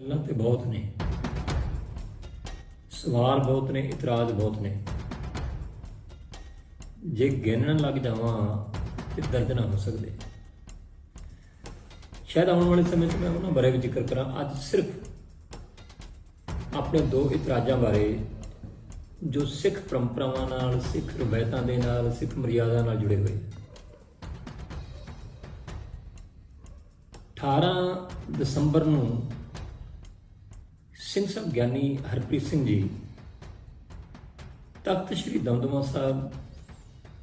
ਗੱਲਾਂ ਤੇ ਬਹੁਤ ਨੇ। ਸਵਾਲ ਬਹੁਤ ਨੇ, ਇਤਰਾਜ਼ ਬਹੁਤ ਨੇ। ਜੇ ਗਿਣਨ ਲੱਗ ਜਾਵਾਂ ਤੇ ਦਰਦ ਨਾ ਹੋ ਸਕਦੇ। ਸ਼ਾਇਦ ਆਉਣ ਵਾਲੇ ਸਮੇਂ 'ਚ ਮੈਂ ਉਹਨਾਂ ਬਾਰੇ ਵੀ ਜ਼ਿਕਰ ਕਰਾਂ। ਅੱਜ ਸਿਰਫ ਆਪਣੇ ਦੋ ਇਤਰਾਜ਼ਾਂ ਬਾਰੇ, ਜੋ ਸਿੱਖ ਪਰੰਪਰਾਵਾਂ ਨਾਲ, ਸਿੱਖ ਰਵਾਇਤਾਂ ਦੇ ਨਾਲ, ਸਿੱਖ ਮਰਿਆਦਾ ਨਾਲ ਜੁੜੇ ਹੋਏ। 18 ਦਸੰਬਰ ਨੂੰ ਸਿੰਘ ਸਾਹਿਬ, ਗਿਆਨੀ ਹਰਪ੍ਰੀਤ ਸਿੰਘ ਜੀ, ਤਖਤ ਸ੍ਰੀ ਦਮਦਮਾ ਸਾਹਿਬ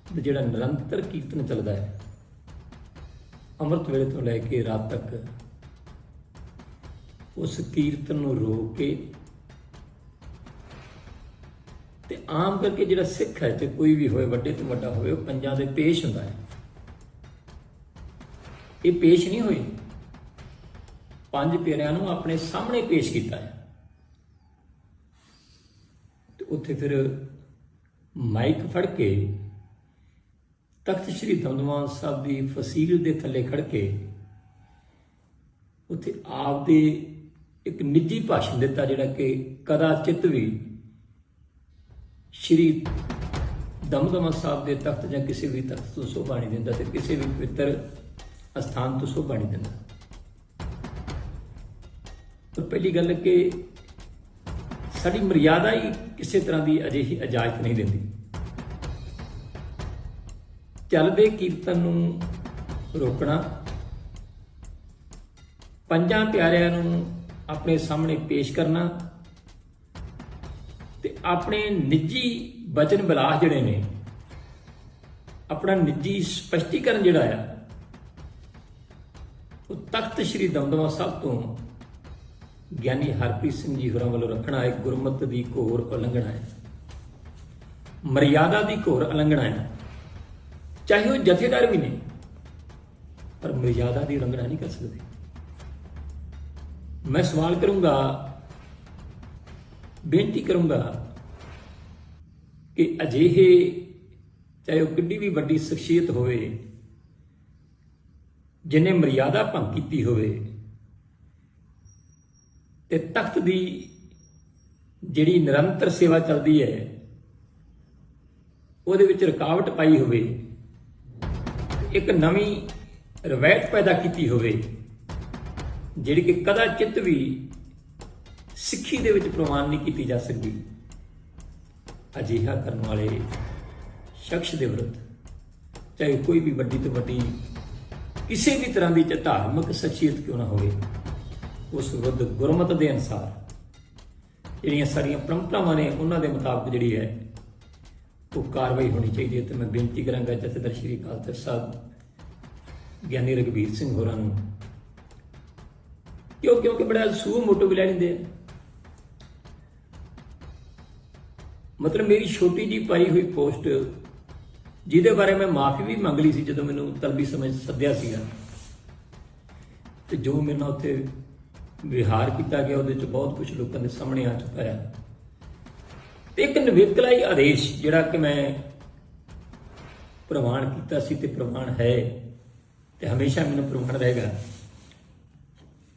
ਦਾ ਜਿਹੜਾ ਨਿਰੰਤਰ ਕੀਰਤਨ ਚੱਲਦਾ ਹੈ, ਅੰਮ੍ਰਿਤ ਵੇਲੇ ਤੋਂ ਲੈ ਕੇ ਰਾਤ ਤੱਕ, ਉਸ ਕੀਰਤਨ ਨੂੰ ਰੋਕ ਕੇ ਤੇ ਆਮ ਕਰਕੇ ਜਿਹੜਾ ਸਿੱਖ ਹੈ, ਤੇ ਕੋਈ ਵੀ ਹੋਏ ਵੱਡੇ ਤੋਂ ਵੱਡਾ ਹੋਵੇ, ਉਹ ਪੰਜਾਂ ਦੇ ਪੇਸ਼ ਹੁੰਦਾ ਹੈ। ਇਹ ਪੇਸ਼ ਨਹੀਂ ਹੋਈ ਪੰਜ ਪਿਆਰਿਆਂ ਨੂੰ ਆਪਣੇ ਸਾਹਮਣੇ ਪੇਸ਼ ਕੀਤਾ ਹੈ। ਉੱਥੇ ਫਿਰ ਮਾਈਕ ਫੜ ਕੇ ਤਖਤ ਸ੍ਰੀ ਦਮਦਮਾ ਸਾਹਿਬ ਦੀ ਫਸੀਲ ਦੇ ਥੱਲੇ ਖੜ ਕੇ ਉੱਥੇ ਆਪ ਦੇ ਇੱਕ ਨਿੱਜੀ ਭਾਸ਼ਣ ਦਿੱਤਾ ਜਿਹੜਾ ਕਿ ਕਦਾਚਿਤ ਵੀ ਸ਼੍ਰੀ ਦਮਦਮਾ ਸਾਹਿਬ ਦੇ ਤਖਤ ਜਾਂ ਕਿਸੇ ਵੀ ਤਖਤ ਤੋਂ ਸੋਭਾ ਨਹੀਂ ਦਿੰਦਾ ਤੇ ਕਿਸੇ ਵੀ ਪਵਿੱਤਰ ਅਸਥਾਨ ਤੋਂ ਸੋਭਾ ਨਹੀਂ ਦਿੰਦਾ। ਪਰ ਪਹਿਲੀ ਗੱਲ ਕਿ ਸਾਡੀ ਮਰਿਆਦਾ ਹੀ ਕਿਸੇ ਤਰ੍ਹਾਂ ਦੀ ਅਜਿਹੀ ਇਜਾਜ਼ਤ ਨਹੀਂ ਦਿੰਦੀ। ਚੱਲਦੇ ਕੀਰਤਨ ਨੂੰ ਰੋਕਣਾ, ਪੰਜਾਂ ਪਿਆਰਿਆਂ ਨੂੰ ਆਪਣੇ ਸਾਹਮਣੇ ਪੇਸ਼ ਕਰਨਾ ਤੇ ਆਪਣੇ ਨਿੱਜੀ ਬਚਨ ਵਿਲਾਸ ਜਿਹੜੇ ਨੇ, ਆਪਣਾ ਨਿੱਜੀ ਸਪਸ਼ਟੀਕਰਨ ਜਿਹੜਾ ਆ, ਉਹ ਤਖਤ ਸ੍ਰੀ ਦਮਦਮਾ ਸਾਹਿਬ ਤੋਂ ਗਿਆਨੀ ਹਰਪ੍ਰੀਤ ਸਿੰਘ ਜੀ ਹੋਰਾਂ ਵੱਲੋਂ ਰੱਖਣਾ ਹੈ ਗੁਰਮਤ ਦੀ ਘੋਰ ਉਲੰਘਣਾ ਹੈ। ਮਰਿਆਦਾ ਦੀ ਘੋਰ ਉਲੰਘਣਾ ਹੈ। ਚਾਹੇ ਉਹ ਜਥੇਦਾਰ ਵੀ ਨੇ, ਪਰ ਮਰਿਆਦਾ ਦੀ ਉਲੰਘਣਾ ਨਹੀਂ ਕਰ ਸਕਦੇ। ਮੈਂ ਸਵਾਲ ਕਰੂੰਗਾ, ਬੇਨਤੀ ਕਰੂੰਗਾ ਕਿ ਅਜਿਹੇ, ਚਾਹੇ ਉਹ ਕਿੰਨੀ ਵੀ ਵੱਡੀ ਸ਼ਖਸੀਅਤ ਹੋਵੇ ਜਿਨੇ ਮਰਿਆਦਾ ਭੰਗ ਕੀਤੀ ਹੋਵੇ ਤੇ ਤਖਤ ਦੀ ਜਿਹੜੀ ਨਿਰੰਤਰ ਸੇਵਾ ਚੱਲਦੀ ਹੈ, ਉਹਦੇ ਵਿੱਚ ਰੁਕਾਵਟ ਪਾਈ ਹੋਵੇ, ਇੱਕ ਨਵੀਂ ਰਵਾਇਤ ਪੈਦਾ ਕੀਤੀ ਹੋਵੇ, ਜਿਹੜੀ ਕਿ ਕਦਾ ਚਿੱਤ ਵੀ ਸਿੱਖੀ ਦੇ ਵਿੱਚ ਪ੍ਰਵਾਨ ਨਹੀਂ ਕੀਤੀ ਜਾ ਸਕਦੀ, ਅਜਿਹਾ ਕਰਨ ਵਾਲੇ ਸ਼ਖਸ ਦੇ ਵਿਰੁੱਧ, ਚਾਹੇ ਕੋਈ ਵੀ ਵੱਡੀ ਤੋਂ ਵੱਡੀ ਕਿਸੇ ਵੀ ਤਰ੍ਹਾਂ ਦੀ ਧਾਰਮਿਕ ਸ਼ਖਸੀਅਤ ਕਿਉਂ ਨਾ ਹੋਵੇ। ਉਸ ਵਿਰੁੱਧ ਗੁਰਮਤ ਦੇ ਅਨਸਾਰ ਜਿਹੜੀਆਂ ਸਾਰੀਆਂ ਪਰੰਪਰਾਵਾਂ ਨੇ ਉਹਨਾਂ ਦੇ ਮੁਤਾਬਕ ਜਿਹੜੀ ਹੈ ਉਹ ਕਾਰਵਾਈ ਹੋਣੀ ਚਾਹੀਦੀ ਹੈ। ਤੇ ਮੈਂ ਬੇਨਤੀ ਕਰਾਂਗਾ ਜਥੇਦਾਰ ਸ਼੍ਰੀ ਅਕਾਲ ਤਖਤ ਸਾਹਿਬ, ਗਿਆਨੀ ਰਗਵੀਰ ਸਿੰਘ ਹੋਰਾਂ ਨੂੰ ਕਿਉਂ ਕਿਉਂਕਿ ਬੜਾ ਸੂ ਮੋਟੋ ਵੀ ਲੈ ਲੈਂਦੇ ਆ। ਮਤਲਬ ਮੇਰੀ ਛੋਟੀ ਜੀ ਪਾਈ ਹੋਈ ਪੋਸਟ ਜਿਹਦੇ ਬਾਰੇ ਮੈਂ ਮਾਫੀ ਵੀ ਮੰਗ ਲਈ ਸੀ ਜਦੋਂ ਮੈਨੂੰ ਤਲਬੀ ਸਮਝ ਸੱਦਿਆ ਸੀਗਾ। ਤੇ ਜੋ ਮੇਰੇ ਨਾਲ ਉੱਥੇ ਵਿਹਾਰ ਕੀਤਾ ਗਿਆ, ਉਹਦੇ ਚ ਬਹੁਤ ਕੁਝ ਲੋਕਾਂ ਦੇ ਸਾਹਮਣੇ ਆ ਚੁੱਕਾ ਹੈ। ਤੇ ਇੱਕ ਨਵੇਕਲਾਈ ਆਦੇਸ਼ ਜਿਹੜਾ ਕਿ ਮੈਂ ਪ੍ਰਵਾਨ ਕੀਤਾ ਸੀ ਤੇ ਪ੍ਰਵਾਨ ਹੈ ਤੇ ਹਮੇਸ਼ਾ ਮੈਨੂੰ ਪ੍ਰਵਾਨ ਰਹੇਗਾ।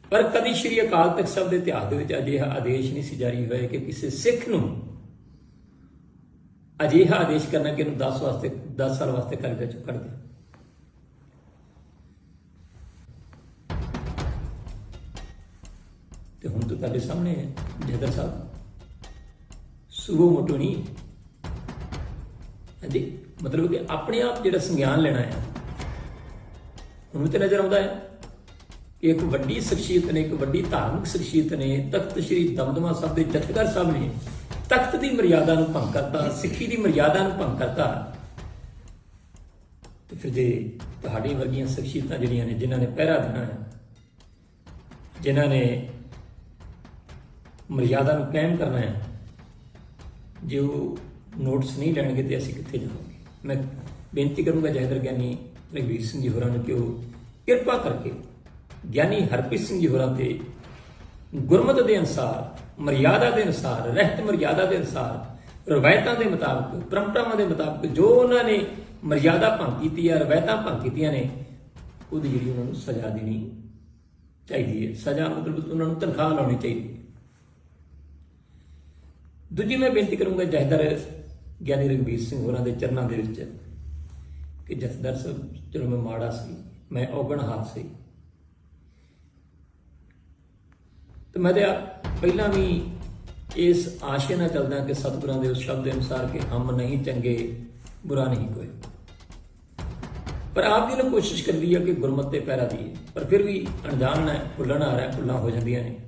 ਪਰ ਕਦੀ ਸ਼੍ਰੀ ਅਕਾਲ ਤਖਤ ਸਾਹਿਬ ਦੇ ਇਤਿਹਾਸ ਦੇ ਵਿੱਚ ਅਜਿਹਾ ਆਦੇਸ਼ ਨਹੀਂ ਸੀ ਜਾਰੀ ਹੋਇਆ ਕਿ ਕਿਸੇ ਸਿੱਖ ਨੂੰ ਅਜਿਹਾ ਆਦੇਸ਼ ਕਰਨਾ ਕਿ ਇਹਨੂੰ 10 ਵਾਸਤੇ 10 ਸਾਲ ਵਾਸਤੇ ਕਰਜ਼ਾ ਚੁੱਕ ਕੱਢ ਦੇ। ਤੇ ਹੁਣ ਤਾਂ ਤੁਹਾਡੇ ਸਾਹਮਣੇ ਹੈ ਜਹਦਰ ਸਾਹਿਬ। ਸੁਗੋ ਮੋਟੋ ਨਹੀਂ। ਮਤਲਬ ਕਿ ਆਪਣੇ ਆਪ ਜਿਹੜਾ ਸੰਗਿਆਨ ਲੈਣਾ ਹੈ, ਉਹਨੂੰ ਤੇ ਨਜ਼ਰ ਆਉਂਦਾ ਹੈ। ਕਿ ਇੱਕ ਵੱਡੀ ਸ਼ਖਸੀਅਤ ਨੇ, ਇੱਕ ਵੱਡੀ ਧਾਰਮਿਕ ਸ਼ਖਸੀਅਤ ਨੇ, ਤਖਤ ਸ੍ਰੀ ਦਮਦਮਾ ਸਾਹਿਬ ਦੇ ਜਥੇਦਾਰ ਸਾਹਿਬ ਨੇ ਤਖਤ ਦੀ ਮਰਿਆਦਾ ਨੂੰ ਭੰਗ ਕਰਤਾ, ਸਿੱਖੀ ਦੀ ਮਰਿਆਦਾ ਨੂੰ ਭੰਗ ਕਰਤਾ। ਤੇ ਫਿਰ ਜੇ ਤੁਹਾਡੀ ਵਰਗੀਆਂ ਸ਼ਖਸੀਅਤਾਂ ਜਿਹੜੀਆਂ ਨੇ, ਜਿਨ੍ਹਾਂ ਨੇ ਪਹਿਰਾ ਦੇਣਾ ਹੈ, ਜਿਨ੍ਹਾਂ ਨੇ ਮਰਿਆਦਾ ਨੂੰ ਕਾਇਮ ਕਰਨਾ ਹੈ। ਜੇ ਉਹ ਨੋਟਸ ਨਹੀਂ ਲੈਣਗੇ ਤੇ ਅਸੀਂ ਕਿੱਥੇ ਜਾਵਾਂਗੇ? ਮੈਂ ਬੇਨਤੀ ਕਰੂੰਗਾ ਜਹਿਦਰ ਗਿਆਨੀ ਰਘਵੀਰ ਸਿੰਘ ਜੀ ਹੋਰਾਂ ਨੂੰ ਕਿ ਉਹ ਕਿਰਪਾ ਕਰਕੇ ਗਿਆਨੀ ਹਰਪ੍ਰੀਤ ਸਿੰਘ ਜੀ ਹੋਰਾਂ ਤੇ ਗੁਰਮਤ ਦੇ ਅਨਸਾਰ, ਮਰਿਆਦਾ ਦੇ ਅਨਸਾਰ, ਰਹਿਤ ਮਰਿਆਦਾ ਦੇ ਅਨਸਾਰ, ਰਵਾਇਤਾਂ ਦੇ ਮੁਤਾਬਕ, ਪਰੰਪਰਾਵਾਂ ਦੇ ਮੁਤਾਬਕ ਜੋ ਉਹਨਾਂ ਨੇ ਮਰਿਆਦਾ ਭੰਗ ਕੀਤੀ ਹੈ ਰਵਾਇਤਾਂ ਭੰਗ ਕੀਤੀਆਂ ਨੇ, ਉਹਦੀ ਜਿਹੜੀ ਉਹਨਾਂ ਨੂੰ ਸਜ਼ਾ ਦੇਣੀ ਚਾਹੀਦੀ ਹੈ। ਸਜ਼ਾ ਮਤਲਬ ਉਹਨਾਂ ਨੂੰ ਤਨਖਾਹ ਲਾਉਣੀ ਚਾਹੀਦੀ ਦੂਜੀ ਮੈਂ ਬੇਨਤੀ ਕਰੂੰਗਾ ਜਹਦਰ ਗਿਆਨੀ ਰਘਬੀਰ ਸਿੰਘ ਹੋਰਾਂ ਦੇ ਚਰਨਾਂ ਦੇ ਵਿੱਚ ਕਿ ਜਥੇਦਾਰ ਸਾਹਿਬ ਚਲੋ ਮੈਂ ਮਾੜਾ ਸੀ, ਮੈਂ ਔਗਣ ਹਾਰ ਸੀ। ਤੇ ਮੈਂ ਤੇ ਪਹਿਲਾਂ ਵੀ ਇਸ ਆਸ਼ੇ ਨਾਲ ਚੱਲਦਾ ਕਿ ਸਤਿਗੁਰਾਂ ਦੇ ਉਸ ਸ਼ਬਦ ਦੇ ਅਨੁਸਾਰ ਕਿ ਹਮ ਨਹੀਂ ਚੰਗੇ, ਬੁਰਾ ਨਹੀਂ ਕੋਈ। ਪਰ ਆਪ ਜੀ ਨੇ ਕੋਸ਼ਿਸ਼ ਕਰਦੀ ਹੈ ਕਿ ਗੁਰਮਤਿ ਤੇ ਪੈਰਾ ਦੀਏ, ਪਰ ਫਿਰ ਵੀ ਅਣਜਾਣ ਹੈ, ਭੁੱਲਣ ਆ ਰਿਹਾ ਭੁੱਲਾਂ ਹੋ ਜਾਂਦੀਆਂ ਨੇ।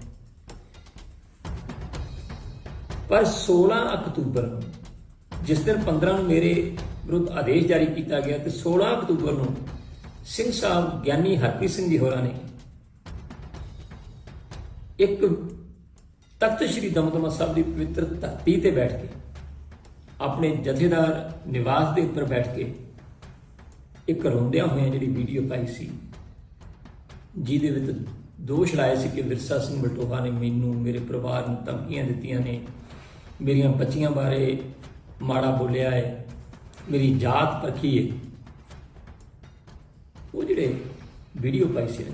ਪਰ 16 ਅਕਤੂਬਰ ਨੂੰ, ਜਿਸ ਦਿਨ 15 ਨੂੰ ਮੇਰੇ ਵਿਰੁੱਧ ਆਦੇਸ਼ ਜਾਰੀ ਕੀਤਾ ਗਿਆ ਤੇ 16 ਅਕਤੂਬਰ ਨੂੰ ਸਿੰਘ ਸਾਹਿਬ ਗਿਆਨੀ ਹਰਪ੍ਰੀਤ ਸਿੰਘ ਜੀ ਹੋਰਾਂ ਨੇ ਇੱਕ ਤਖਤ ਸ੍ਰੀ ਦਮਦਮਾ ਸਾਹਿਬ ਦੀ ਪਵਿੱਤਰ ਧਰਤੀ ਤੇ ਬੈਠ ਕੇ, ਆਪਣੇ ਜਥੇਦਾਰ ਨਿਵਾਸ ਦੇ ਉੱਪਰ ਬੈਠ ਕੇ ਇੱਕ ਰੋਂਦਿਆਂ ਹੋਇਆਂ ਜਿਹੜੀ ਵੀਡੀਓ ਪਾਈ ਸੀ, ਜਿਹਦੇ ਵਿੱਚ ਦੋਸ਼ ਲਾਏ ਸੀ ਕਿ ਵਿਰਸਾ ਸਿੰਘ ਬਲਟੋਹਾ ਨੇ ਮੈਨੂੰ, ਮੇਰੇ ਪਰਿਵਾਰ ਨੂੰ ਧਮਕੀਆਂ ਦਿੱਤੀਆਂ ਨੇ। ਮੇਰੀਆਂ ਬੱਚੀਆਂ ਬਾਰੇ ਮਾੜਾ ਬੋਲਿਆ ਹੈ ਮੇਰੀ ਜਾਤ ਪਰਖੀ ਹੈ ਉਹ ਜਿਹੜੇ ਵੀਡੀਓ ਪਾਈ ਸੀ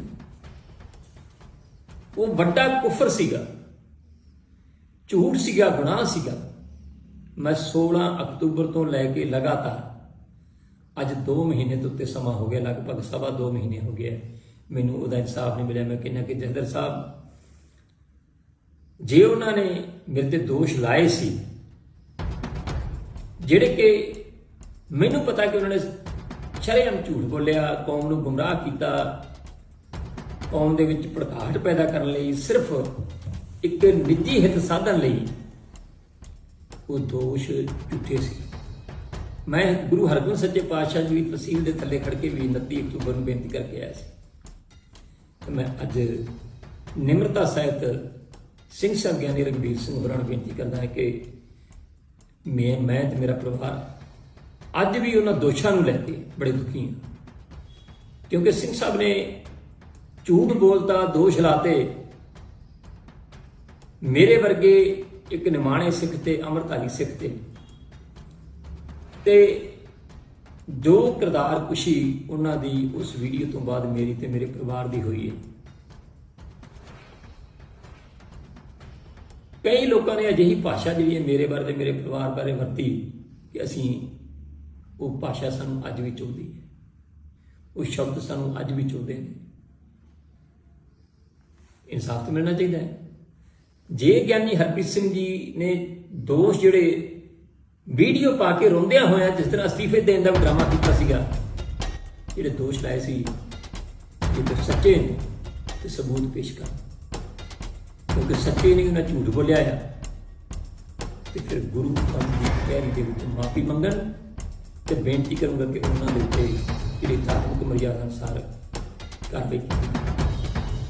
ਉਹ ਵੱਡਾ ਕੁਫਰ ਸੀਗਾ, ਝੂਠ ਸੀਗਾ, ਗੁਨਾਹ ਸੀਗਾ। ਮੈਂ 16 ਅਕਤੂਬਰ ਤੋਂ ਲੈ ਕੇ ਲਗਾਤਾਰ, ਅੱਜ 2 ਮਹੀਨੇ ਤੋਂ ਉੱਤੇ ਸਮਾਂ ਹੋ ਗਿਆ, ਲਗਭਗ ਸਵਾ 2 ਮਹੀਨੇ ਹੋ ਗਏ ਮੈਨੂੰ ਉਹਦਾ ਇਨਸਾਫ ਨਹੀਂ ਮਿਲਿਆ। ਮੈਂ ਕਹਿੰਦਾ ਕਿ ਜਹਦਰ ਸਾਹਿਬ ਜੇ ਉਹਨਾਂ ਨੇ ਮੇਰੇ ਤੇ ਦੋਸ਼ ਲਾਏ ਸੀ, ਜਿਹੜੇ ਕਿ ਮੈਨੂੰ ਪਤਾ ਕਿ ਉਹਨਾਂ ਨੇ ਸ਼ਰੇਆਮ ਝੂਠ ਬੋਲਿਆ, ਕੌਮ ਨੂੰ ਗੁੰਮਰਾਹ ਕੀਤਾ, ਕੌਮ ਦੇ ਵਿੱਚ ਭੜਕਾਟ ਪੈਦਾ ਕਰਨ ਲਈ ਸਿਰਫ ਇੱਕ ਨਿੱਜੀ ਹਿੱਤ ਸਾਧਨ ਲਈ ਉਹ ਦੋਸ਼ ਝੂਠੇ ਸੀ। ਮੈਂ ਗੁਰੂ ਹਰਗੋਬਿੰਦ ਸੱਚੇ ਪਾਤਸ਼ਾਹ ਜੀ ਦੀ ਤਸੀਲ ਦੇ ਥੱਲੇ ਖੜ ਕੇ ਵੀ 29 ਅਕਤੂਬਰ ਨੂੰ ਬੇਨਤੀ ਕਰਕੇ ਆਇਆ ਸੀ। ਤੇ ਮੈਂ ਅੱਜ ਨਿਮਰਤਾ ਸਹਿਤ ਸਿੰਘ ਸਾਹਿਬ ਗਿਆਨੀ ਰਘਬੀਰ ਸਿੰਘ ਹੋਰਾਂ ਨੂੰ ਬੇਨਤੀ ਕਰਦਾ ਹੈ ਕਿ ਮੈਂ ਮੈਂ ਤੇ ਮੇਰਾ ਪਰਿਵਾਰ ਅੱਜ ਵੀ ਉਹਨਾਂ ਦੋਸ਼ਾਂ ਨੂੰ ਲੈ ਕੇ ਬੜੇ ਦੁਖੀ ਹਾਂ। ਕਿਉਂਕਿ ਸਿੰਘ ਸਾਹਿਬ ਨੇ ਝੂਠ ਬੋਲਤਾ, ਦੋਸ਼ ਲਾਤੇ। ਮੇਰੇ ਵਰਗੇ ਇੱਕ ਨਿਮਾਣੇ ਸਿੱਖ ਤੇ ਅਮਰਤਾਲੀ ਸਿੱਖ ਤੇ। ਤੇ ਜੋ ਕਿਰਦਾਰ ਖੁਸ਼ੀ ਉਹਨਾਂ ਦੀ ਉਸ ਵੀਡੀਓ ਤੋਂ ਬਾਅਦ ਮੇਰੀ ਤੇ ਮੇਰੇ ਪਰਿਵਾਰ ਦੀ ਹੋਈ ਹੈ। ਕਈ ਲੋਕਾਂ ਨੇ ਅਜਿਹੀ ਭਾਸ਼ਾ ਜਿਹੜੀ ਹੈ ਮੇਰੇ ਬਾਰੇ ਤੇ ਮੇਰੇ ਪਰਿਵਾਰ ਬਾਰੇ ਵਰਤੀ ਕਿ ਅਸੀਂ ਉਹ ਭਾਸ਼ਾ ਸਾਨੂੰ ਅੱਜ ਵੀ ਚੁਭਦੀ ਹੈ। ਉਹ ਸ਼ਬਦ ਸਾਨੂੰ ਅੱਜ ਵੀ ਚੁਭਦੇ ਨੇ। ਇਨਸਾਫ ਤਾਂ ਮਿਲਣਾ ਚਾਹੀਦਾ ਹੈ। ਜੇ ਗਿਆਨੀ ਹਰਪ੍ਰੀਤ ਸਿੰਘ ਜੀ ਨੇ ਦੋਸ਼ ਜਿਹੜੇ ਵੀਡੀਓ ਪਾ ਕੇ ਰੋਂਦਿਆਂ ਹੋਇਆ ਜਿਸ ਤਰ੍ਹਾਂ ਅਸਤੀਫੇ ਦੇਣ ਦਾ ਡਰਾਮਾ ਕੀਤਾ ਸੀਗਾ, ਜਿਹੜੇ ਦੋਸ਼ ਲਾਏ ਸੀ, ਇਹ ਤਾਂ ਸੱਚੇ ਨੇ ਤੇ ਸਬੂਤ ਪੇਸ਼ ਕਰ ਕਿਉਂਕਿ ਸੱਚੇ ਨਹੀਂ ਉਹਨਾਂ ਝੂਠ ਬੋਲਿਆ ਆ। ਤੇ ਫਿਰ ਗੁਰੂ ਕੰਮ ਦੀ ਕਹਿਰੀ ਦੇ ਵਿੱਚ ਮਾਫੀ ਮੰਗਣ ਤੇ ਬੇਨਤੀ ਕਰੂੰਗਾ ਕਿ ਉਹਨਾਂ ਦੇ ਉੱਤੇ ਜਿਹੜੀ ਧਾਰਮਿਕ ਮਰਿਆਦਾ ਅਨੁਸਾਰ ਕਾਰਵਾਈ ਕੀਤੀ